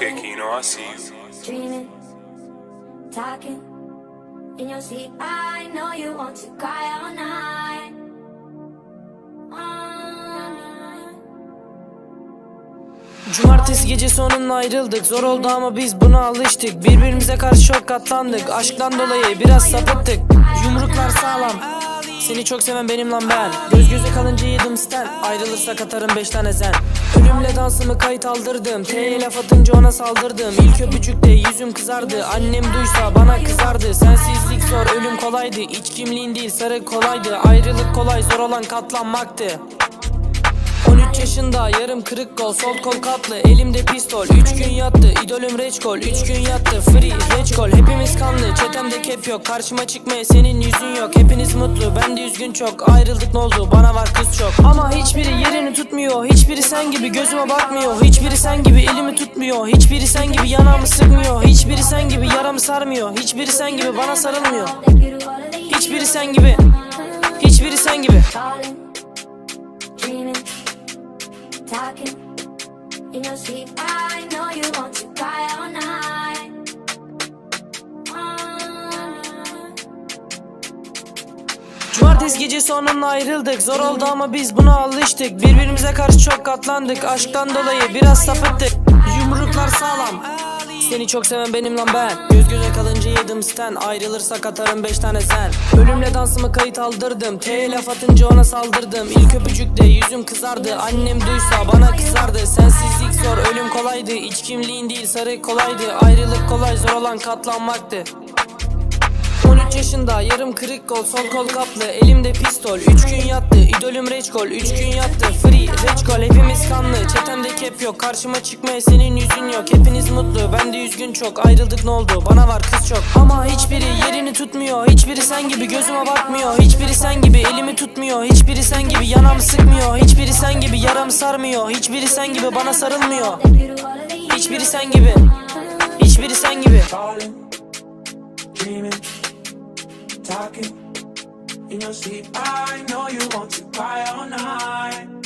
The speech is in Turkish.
Okay, Kino, I see you. dreaming, talking in your sleep. I know you want to cry all night. All night. Cumartesi gecesi onunla ayrıldık Zor oldu ama biz buna alıştık Birbirimize karşı çok katlandık Aşktan dolayı biraz sapıttık Yumruklar sağlam Seni çok seven benim lan ben. Göz göze kalınca yedim sten. Ayrılırsak atarım beş tane zen. Ölümle dansımı kayıt aldırdım. T'ye laf atınca ona saldırdım. İlk öpücükte yüzüm kızardı. Annem duysa bana kızardı. Sensizlik zor ölüm kolaydı. İç kimliğin değil sarı kolaydı. Ayrılık kolay zor olan katlanmaktı 13 yaşında? Yarım kırık gol Sol kol katlı elimde pistol. 3 gün yattı. İdolüm reçkol 3 gün yattı. Free reçkol Hepimiz kanlı. Çetemde kep yok. Karşıma çıkmaya senin yüzün yok. Hepiniz mutlu. Ben de üzgün çok. Ayrıldık ne oldu? Bana var kız çok. Ama hiçbiri yerini tutmuyor. Hiçbiri sen gibi gözüme bakmıyor. Hiçbiri sen gibi elimi tutmuyor. Hiçbiri sen gibi yanağımı sıkmıyor. Hiçbiri sen gibi yaramı sarmıyor. Hiçbiri sen gibi bana sarılmıyor. Hiçbiri sen gibi. Hiçbiri sen gibi talking. İn your sleep. I know you want to cry all night. Cumartesi gecesi onunla ayrıldık. Zor oldu ama biz buna alıştık. Birbirimize karşı çok katlandık. Aşktan dolayı biraz sapıttık Seni çok seven benim lan ben. Göz göze kalınca yedim sten Ayrılırsak atarım beş tane sen. Ölümle dansımı kayıt aldırdım. T'ye laf atınca ona saldırdım. İlk öpücükte yüzüm kızardı. Annem duysa bana kızardı. Sensizlik zor ölüm kolaydı. İç kimliğin değil sarı kolaydı. Ayrılık kolay zor olan katlanmaktı 13 yaşında yarım kırık kol sol kol kaplı elimde pistol. 3 gün yattı idolüm reçkol 3 gün yattı free reçkol hepimiz kanlı çetemde kep yok. Karşıma çıkmaya senin yüzün yok. Hepiniz mutlu ben de üzgün çok. Ayrıldık ne oldu? Bana var kız çok. Ama hiçbiri yerini tutmuyor. Hiçbiri sen gibi gözüme bakmıyor. Hiçbiri sen gibi elimi tutmuyor. Hiçbiri sen gibi yanağımı sıkmıyor. Hiçbiri sen gibi yaramı sarmıyor. Hiçbiri sen gibi bana sarılmıyor. Hiçbiri sen gibi. Hiçbiri sen gibi talking in your sleep. I know you want to cry all night.